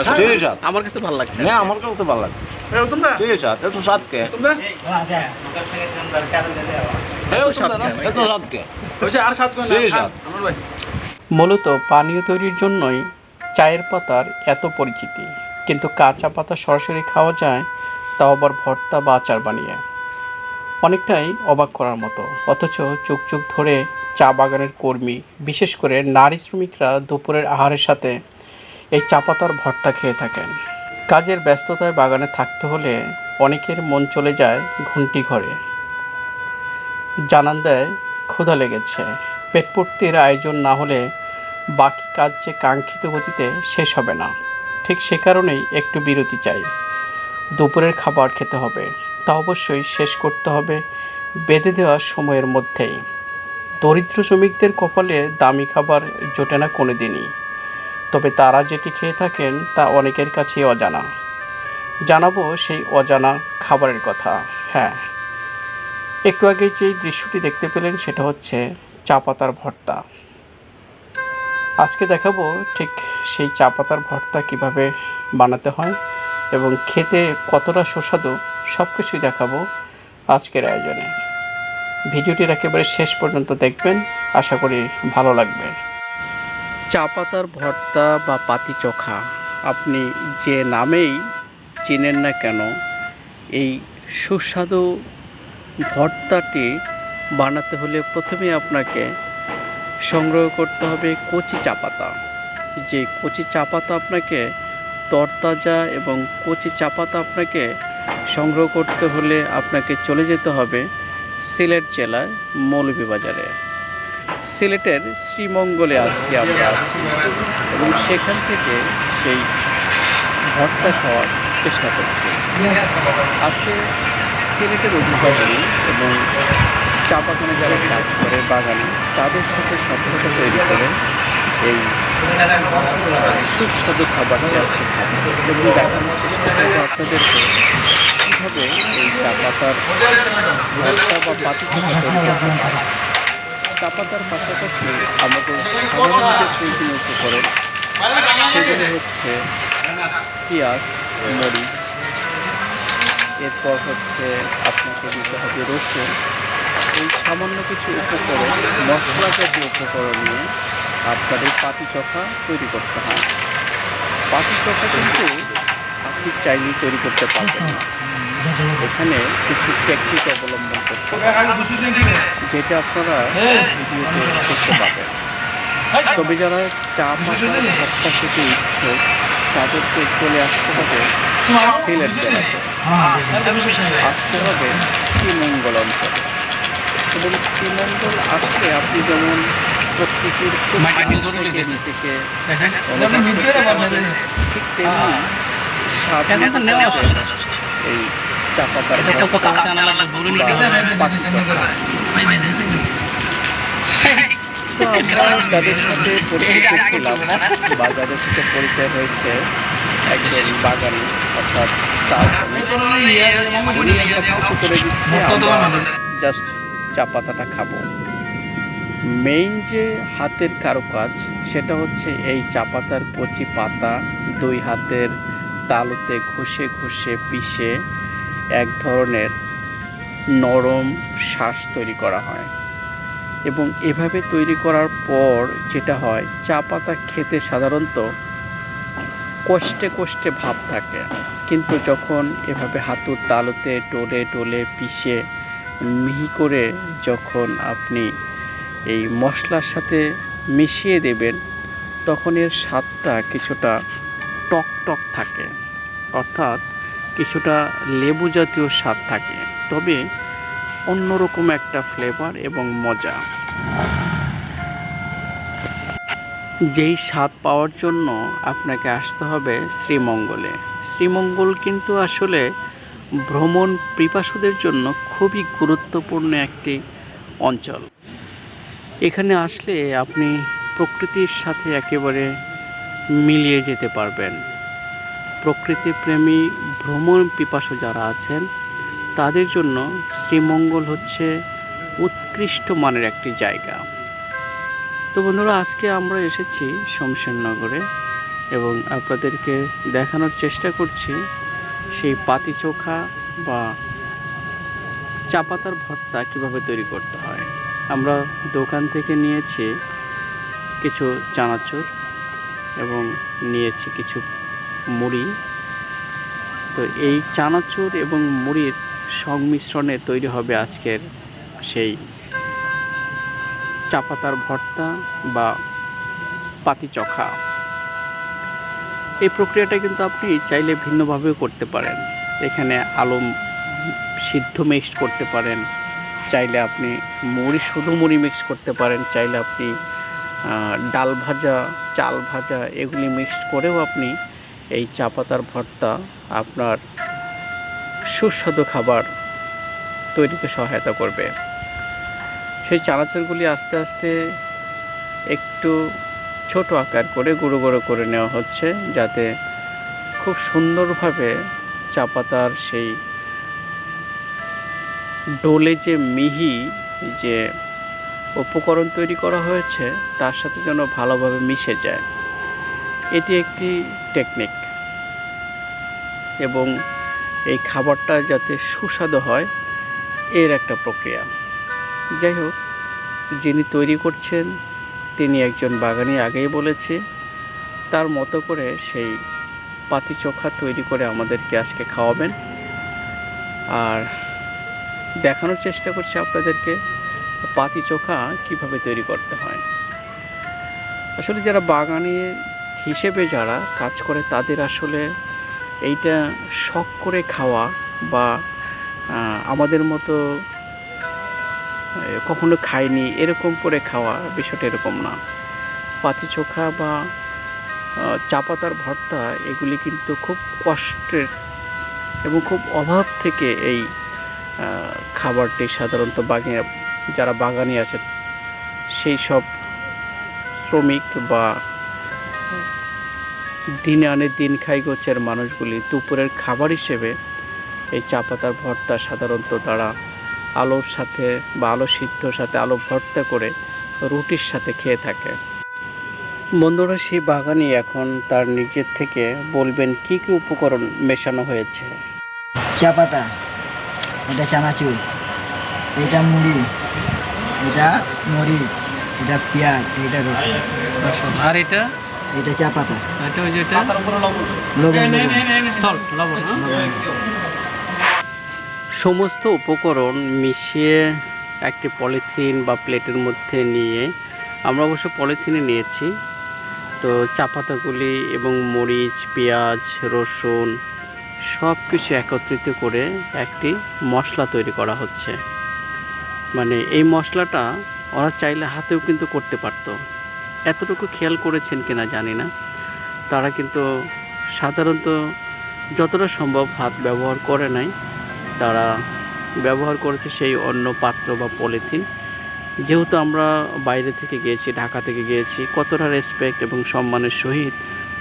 আসলে ঠিক আছে। আমার কাছে ভালো লাগছে। না আমার কাছে ভালো লাগছে। ঠিক আছে এত স্বাদ কে? এত স্বাদ খায় ভাই। এত স্বাদ কে ঠিক আছে। মূলত পানীয় তৈরির জন্যই চায়ের পাতার এত পরিচিতি। কিন্তু কাঁচা পাতা সরাসরি খাওয়া যায় তাও আবার ভর্তা বা আচার বানিয়ে। অনেকটাই অবাক করার মতো। অথচ চুক চুক ধরে চা বাগানের কর্মী বিশেষ করে নারী শ্রমিকরা দুপুরের আহারের সাথে এই চা পাতার ভর্তা খেয়ে থাকেন। কাজের ব্যস্ততায় বাগানে থাকতে হলে অনেকের মন চলে যায় ঘন্টি ঘরে। জানান দেয়, ক্ষুধা লেগেছে। পেটপূর্তির আয়োজন না হলে বাকি কাজ যে কাঙ্ক্ষিত গতিতে শেষ হবে না। ঠিক সে কারণেই একটু বিরতি চাই। দুপুরের খাবার খেতে হবে। তা অবশ্যই শেষ করতে হবে বেঁধে দেওয়া সময়ের মধ্যেই। দরিদ্র শ্রমিকদের কপালে দামি খাবার জোটে না কোনো দিনই তবে তারা যেটি খেয়ে থাকেন তা অনেকের কাছেই অজানা। জানাব সেই অজানা খাবারের কথা। হ্যাঁ। একটু আগে যেই দৃশ্যটি দেখতে পেলেন সেটা হচ্ছে চা পাতার ভর্তা। আজকে দেখাবো ঠিক সেই চা পাতার ভর্তা কীভাবে বানাতে হয় এবং খেতে কতটা সুস্বাদু সব কিছুই দেখাবো আজকের আয়োজনে। ভিডিওটির একেবারে শেষ পর্যন্ত দেখবেন। আশা করি ভালো লাগবে। চা পাতার ভর্তা বা পাতি চোখা। আপনি যে নামেই চিনেন না কেন, এই সুস্বাদু ভর্তাটি বানাতে হলে প্রথমে আপনাকে সংগ্রহ করতে হবে কচি চা পাতা। যে কচি চা পাতা আপনাকে তরতাজা এবং কচি চা পাতা আপনাকে সংগ্রহ করতে হলে আপনাকে চলে যেতে হবে সিলেট জেলায় মৌলভীবাজারে। সিলেটের শ্রীমঙ্গলে আজকে আমরা আছি এবং সেখান থেকে সেই ভর্তা খাওয়ার চেষ্টা করছি। আজকে সিলেটের অধিবাসী এবং চা বাগানে যারা কাজ করে বাগানে, তাদের সাথে সভ্যতা তৈরি করে এই সুস্বাদু খাবারটি আজকে খাব এবং দেখানোর চেষ্টা করব আপনাদেরকে কীভাবে এই চা পাতার ভর্তা বা পাতি তৈরি হয় চা পাতার পাশাপাশি আমাদের সাধারণ যে প্রয়োজনীয় উপকরণ সেগুলো হচ্ছে পেঁয়াজ, মরিচ, এরপর হচ্ছে আপনাকে দিতে হবে রসুন। এই সামান্য কিছু উপকরণ, মশলা জাতীয় উপকরণ নিয়ে আপনার এই পাতি চোখা তৈরি করতে হয়। পাতি চোখা কিন্তু আপনি চাইলেই তৈরি করতে পারবেন না। এখানে কিছু টেকনিক অবলম্বন করতে যেটা আপনারা ভিডিওতে দেখতে পাবেন। তবে যারা চা পাতা ভর্তা খেতে ইচ্ছুক তাদেরকে চলে আসতে হবে সিলেট জেলাতে। আসতে হবে শ্রীমঙ্গল অঞ্চলে। এবং শ্রীমঙ্গল আসলে আপনি যেমন প্রকৃতির খুব থেকে নিজেকে করতে ঠিক তেমনি স্বাদ নিতে এই চা পাতার ভর্তা বা পাতি চোখা। তো আমরা যাদের সাথে পরিচিত ছিলাম বা যাদের সাথে পরিচয় হয়েছে একজন বাগানি অর্থাৎ কিছু করে দিচ্ছে আমরা জাস্ট চা পাতাটা খাব মেইন যে হাতের কারুকাজ, সেটা হচ্ছে এই চা পাতার কচি পাতা দুই হাতের তালুতে ঘষে ঘষে পিষে এক ধরনের নরম শ্বাস তৈরি করা হয় এবং এভাবে তৈরি করার পর যেটা হয়, চা পাতা খেতে সাধারণত কষ্টে কষ্টে ভাব থাকে। কিন্তু যখন এভাবে হাতুর তালুতে টোলে টোলে পিষে মিহি করে যখন আপনি এই মশলার সাথে মিশিয়ে দেবেন, তখন এর স্বাদটা কিছুটা টক টক থাকে। অর্থাৎ কিছুটা লেবু জাতীয় স্বাদ থাকে, তবে অন্যরকম একটা ফ্লেভার এবং মজা। যেই স্বাদ পাওয়ার জন্য আপনাকে আসতে হবে শ্রীমঙ্গলে। শ্রীমঙ্গল কিন্তু আসলে ভ্রমণ পিপাসুদের জন্য খুবই গুরুত্বপূর্ণ একটি অঞ্চল। এখানে আসলে আপনি প্রকৃতির সাথে একেবারে মিলিয়ে যেতে পারবেন। প্রকৃতিপ্রেমী ভ্রমণ পিপাসু যারা আছেন, তাদের জন্য শ্রীমঙ্গল হচ্ছে উৎকৃষ্ট মানের একটি জায়গা। তো বন্ধুরা, আজকে আমরা এসেছি শমশেরনগরে এবং আপনাদেরকে দেখানোর চেষ্টা করছি সেই পাতি চোখা বা চা পাতার ভর্তা কীভাবে তৈরি করতে হয়। আমরা দোকান থেকে নিয়েছি কিছু চানাচুর এবং নিয়েছি কিছু মুড়ি। তো এই চানাচুর এবং মুড়ির সংমিশ্রণে তৈরি হবে আজকের সেই চা পাতার ভর্তা বা পাতি চখা। এই প্রক্রিয়াটা কিন্তু আপনি চাইলে ভিন্নভাবেও করতে পারেন। এখানে আলু সিদ্ধ মিক্সড করতে পারেন। চাইলে আপনি মুড়ি, শুধু মুড়ি মিক্স করতে পারেন। চাইলে আপনি ডাল ভাজা, চাল ভাজা এগুলি মিক্সড করেও আপনি এই চা পাতার ভর্তা আপনার সুস্বাদু খাবার তৈরিতে সহায়তা করবে। সেই চানাচুরগুলি আস্তে আস্তে একটু ছোট আকার করে গুঁড়ো গুঁড়ো করে নেওয়া হচ্ছে যাতে খুব সুন্দরভাবে চা পাতার সেই ডোলে যে মিহি যে উপকরণ তৈরি করা হয়েছে, তার সাথে যেন ভালোভাবে মিশে যায়। এটি একটি টেকনিক। এবং এই খাবারটা যাতে সুস্বাদু হয়, এর একটা প্রক্রিয়া। যাই হোক, যিনি তৈরি করছেন, তিনি একজন বাগানি আগেই বলেছে, তার মতো করে সেই পাতি চোখা তৈরি করে আমাদেরকে আজকে খাওয়াবেন। আর দেখানোর চেষ্টা করছি আপনাদেরকে, পাতি চোখা কীভাবে তৈরি করতে হয়। আসলে যারা বাগানি হিসেবে যারা কাজ করে তাদের আসলে এইটা শখ করে খাওয়া বা আমাদের মতো কখনো খাইনি, এরকম করে খাওয়া বিষয়টা এরকম না। পাতি চোখা বা চা পাতার ভর্তা এগুলি কিন্তু খুব কষ্টের এবং খুব অভাব থেকে এই খাবারটি সাধারণত বাগানে যারা বাগানি আছে, সেই সব শ্রমিক বা দিনে আনে দিন খাই গোছের মানুষগুলি। দুপুরের খাবার হিসেবে এই চা পাতার ভর্তা সাধারণত তারা আলোর সাথে বা আলো সিদ্ধর সাথে আলু ভর্তা করে রুটির সাথে খেয়ে থাকে। বন্ধুরা সেই বাগানই এখন তার নিজের থেকে বলবেন কি কি উপকরণ মেশানো হয়েছে? চা পাতা এটা চানাচুর এটা মুড়ি এটা মরিচ এটা পেঁয়াজ এটা রসুন। আর এটা? এটা চা পাতা? এটা ওই যেটা? লবণ। লবণ সল্ট? লবণ। সমস্ত উপকরণ মিশিয়ে একটি পলিথিন বা প্লেটের মধ্যে নিয়ে আমরা অবশ্য পলিথিনে নিয়েছি তো চা পাতাগুলি এবং মরিচ পেঁয়াজ রসুন সব কিছু একত্রিত করে একটি মশলা তৈরি করা হচ্ছে। মানে এই মশলাটা ওরা চাইলে হাতেও কিন্তু করতে পারতো। এতটুকু খেয়াল করেছেন কিনা জানি না। তারা কিন্তু সাধারণত যতটা সম্ভব হাত ব্যবহার করে নাই। তারা ব্যবহার করেছে সেই অন্য পাত্র বা পলিথিন। যেহেতু আমরা বাইরে থেকে গিয়েছি, ঢাকা থেকে গিয়েছি, কতটা রেসপেক্ট এবং সম্মানের সহিত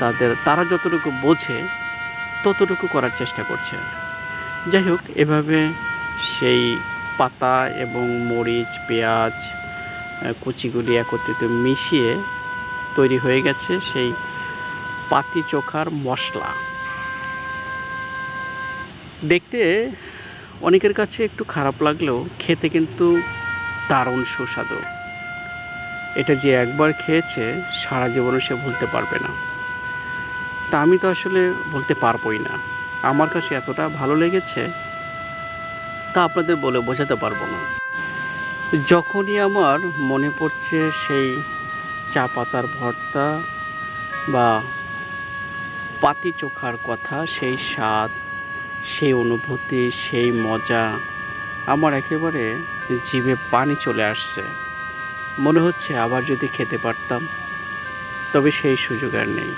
তাদের, তারা যতটুকু বোঝে, ততটুকু করার চেষ্টা করছে। যাই হোক, এভাবে সেই পাতা এবং মরিচ, পেঁয়াজ কুচিগুলি একত্রিত মিশিয়ে তৈরি হয়ে গেছে সেই পাতি চোখার মশলা। দেখতে অনেকের কাছে একটু খারাপ লাগলেও খেতে কিন্তু দারুণ সুস্বাদু। এটা যে একবার খেয়েছে সারা জীবনে সে ভুলতে পারবে না। তা আমি তো আসলে বলতে পারবোই না। আমার কাছে এতটা ভালো লেগেছে তা আপনাদের বলে বোঝাতে পারব না। যখনই আমার মনে পড়ছে সেই চা পাতার ভর্তা বা পাতি চোখার কথা, সেই স্বাদ, সেই অনুভূতি, সেই মজা আমার একেবারে জিভে পানি চলে আসছে। মনে হচ্ছে আবার যদি খেতে পারতাম। তবে সেই সুযোগ আর নেই।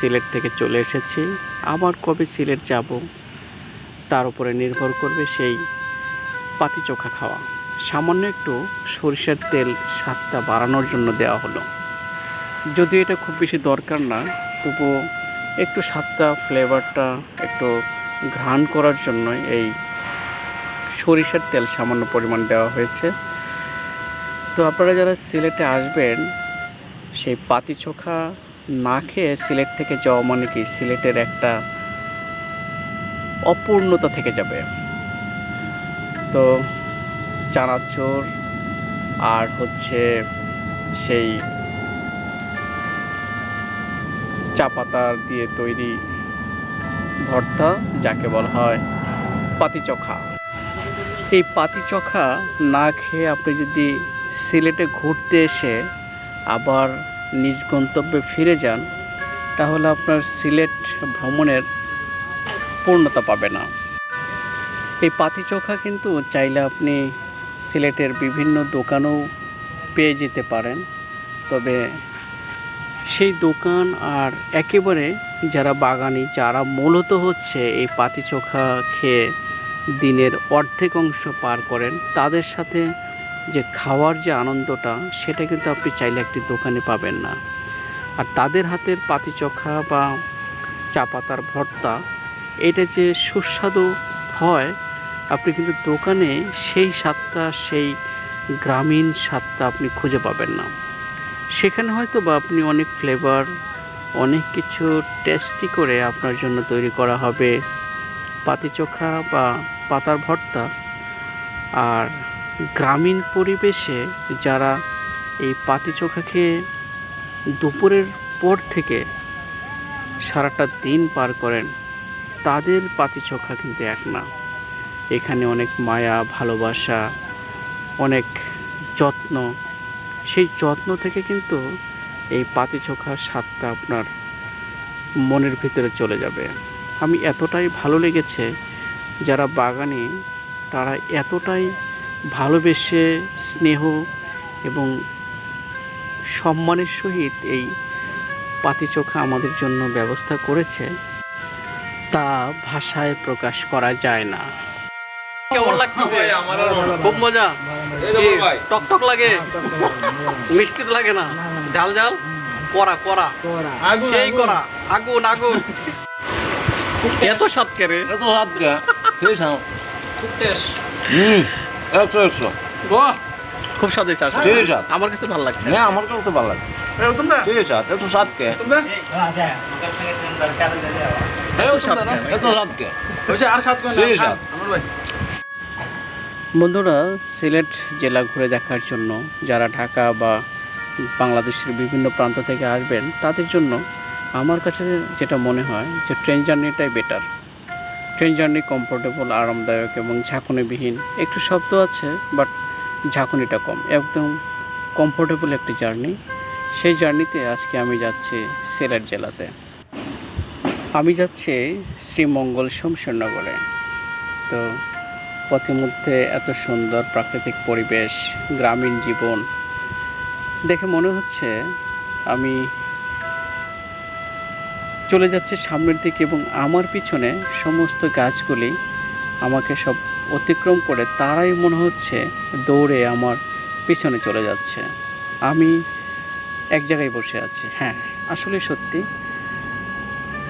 সিলেট থেকে চলে এসেছি। আবার কবে সিলেট যাব? তার উপরে নির্ভর করবে সেই পাতি চোখা খাওয়া। সামান্য একটু সরিষার তেল স্বাদটা বাড়ানোর জন্য দেওয়া হলো। যদিও এটা খুব বেশি দরকার না, তবুও একটু স্বাদটা, ফ্লেভারটা একটু ঘ্রাণ করার জন্য এই সরিষার তেল সামান্য পরিমাণ দেওয়া হয়েছে। তো আপনারা যারা সিলেটে আসবেন, সেই পাতি চোখা না খেয়ে সিলেট থেকে যাওয়া মানে কি? সিলেটের একটা অপূর্ণতা থেকে যাবে। তো চানাচুর আর হচ্ছে সেই চা পাতার দিয়ে তৈরি ভর্তা, যাকে বলা হয় পাতিচোখা। এই পাতিচোখা না খেয়ে আপনি যদি সিলেটে ঘুরতে এসে আবার নিজ গন্তব্যে ফিরে যান, তাহলে আপনার সিলেট ভ্রমণের পূর্ণতা পাবে না। এই পাতিচোখা কিন্তু চাইলে আপনি সিলেটের বিভিন্ন দোকানেও পেয়ে যেতে পারেন। তবে সেই দোকান আর একেবারে যারা বাগানি, যারা মূলত হচ্ছে এই পাতিচোখা খেয়ে দিনের অর্ধেক অংশ পার করেন, তাদের সাথে যে খাওয়ার যে আনন্দটা, সেটা কিন্তু আপনি চাইলে একটি দোকানে পাবেন না। আর তাদের হাতের পাতিচোখা বা চা পাতার ভর্তা, এটা যে সুস্বাদু হয় আপনি কিন্তু দোকানে সেই স্বাদটা, সেই গ্রামীণ স্বাদটা আপনি খুঁজে পাবেন না। সেখানে হয়তো বা আপনি অনেক ফ্লেভার অনেক কিছু টেস্টি করে আপনার জন্য তৈরি করা হবে। পাতিচোখা বা পাতার ভর্তা। আর গ্রামীণ পরিবেশে যারা এই পাতিচোখা খেয়ে দুপুরের পর থেকে সারাটা দিন পার করেন, তাদের পাতিচোখা কিন্তু এক না। এখানে অনেক মায়া, ভালোবাসা, অনেক যত্ন। সেই যত্ন থেকে কিন্তু এই পাতিচোখার স্বাদটা আপনার মনের ভিতরে চলে যাবে। আমি এতটাই ভালো লেগেছে যারা বাগানে, তারা এতটাই ভালোবেসে স্নেহ এবং সম্মানের সহিত এই পাতিচোখা আমাদের জন্য ব্যবস্থা করেছে, তা ভাষায় প্রকাশ করা যায় না। খুব মজা। টক টক লাগে? মিষ্টি তো লাগে না। ঝাল ঝাল? করা করা সেই করা আগুন আগুন। এত স্বাদ কে রে? এত স্বাদ কে? খুব টেস্ট। হুম একশো একশো খুব স্বাদ হয়েছে আসলে। সেই স্বাদ। আমার কাছে ভালো লাগছে। হ্যাঁ আমার কাছে ভালো লাগছে। স্বাদ এত স্বাদ কে? স্বাদ কে? এত স্বাদ কে? আর সাত করে স্বাদ। আমার ভাই। বন্ধুরা, সিলেট জেলা ঘুরে দেখার জন্য যারা ঢাকা বা বাংলাদেশের বিভিন্ন প্রান্ত থেকে আসবেন, তাদের জন্য আমার কাছে যেটা মনে হয় যে ট্রেন জার্নিটাই বেটার ট্রেন জার্নি কমফোর্টেবল আরামদায়ক এবং ঝাঁকুনিবিহীন। একটু শব্দ আছে বাট ঝাঁকুনিটা কম। একদম কমফোর্টেবল একটি জার্নি। সেই জার্নিতে আজকে আমি যাচ্ছি সিলেট জেলাতে। আমি যাচ্ছি শ্রীমঙ্গল শমশেরনগরে তো পথের মধ্যে এত সুন্দর প্রাকৃতিক পরিবেশ, গ্রামীণ জীবন। দেখে মনে হচ্ছে আমি চলে যাচ্ছে সামনের দিকে এবং আমার পিছনে সমস্ত গাছগুলি আমাকে সব অতিক্রম করে তারাই মনে হচ্ছে দৌড়ে আমার পিছনে চলে যাচ্ছে। আমি এক জায়গায় বসে আছি। হ্যাঁ আসলে সত্যি।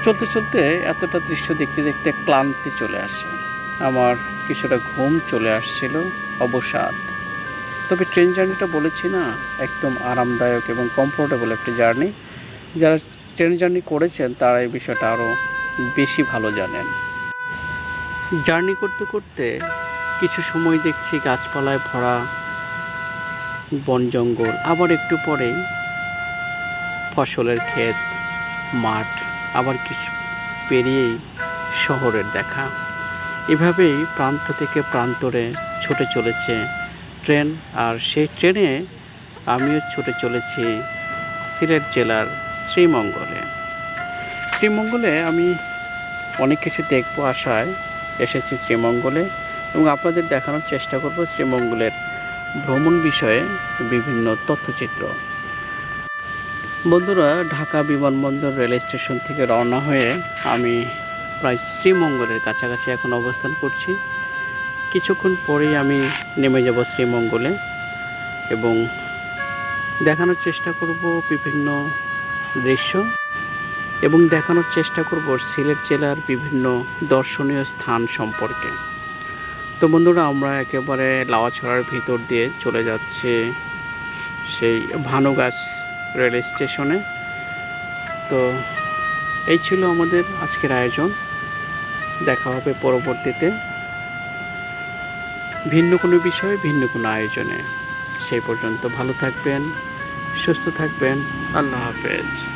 চলতে চলতে এতটা দৃশ্য দেখতে দেখতে ক্লান্তি চলে আসে। আমার কিছুটা ঘুম চলে আসছিল অবসাদ। তবে ট্রেন জার্নিটা বলেছি না, একদম আরামদায়ক এবং কমফোর্টেবল একটি জার্নি। যারা ট্রেন জার্নি করেছেন, তারা এই বিষয়টা আরও বেশি ভালো জানেন। জার্নি করতে করতে কিছু সময় দেখছি গাছপালায় ভরা বন জঙ্গল, আবার একটু পরেই ফসলের ক্ষেত, মাঠ, আবার কিছু পেরিয়েই শহরের দেখা। এভাবেই প্রান্ত থেকে প্রান্তরে ছুটে চলেছে ট্রেন, আর সেই ট্রেনে আমিও ছুটে চলেছি সিলেট জেলার শ্রীমঙ্গলে। শ্রীমঙ্গলে আমি অনেক কিছু দেখব আশায় এসেছি শ্রীমঙ্গলে এবং আপনাদের দেখানোর চেষ্টা করব শ্রীমঙ্গলের ভ্রমণ বিষয়ে বিভিন্ন তথ্যচিত্র। বন্ধুরা, ঢাকা বিমানবন্দর রেল স্টেশন থেকে রওনা হয়ে আমি প্রায় শ্রীমঙ্গলের কাছাকাছি এখন অবস্থান করছি। কিছুক্ষণ পরেই আমি নেমে যাব শ্রীমঙ্গলে এবং দেখানোর চেষ্টা করব বিভিন্ন দৃশ্য এবং দেখানোর চেষ্টা করব সিলেট জেলার বিভিন্ন দর্শনীয় স্থান সম্পর্কে। তো বন্ধুরা, আমরা একেবারে লাওয়াছড়ার ভিতর দিয়ে চলে যাচ্ছে সেই ভানুগাছ রেল স্টেশনে তো এই ছিল আমাদের আজকের আয়োজন। দেখা হবে পরবর্তীতে। ভিন্ন কোনো বিষয়ে, ভিন্ন কোনো আয়োজনে। সেই পর্যন্ত ভালো থাকবেন, সুস্থ থাকবেন। আল্লাহ হাফেজ।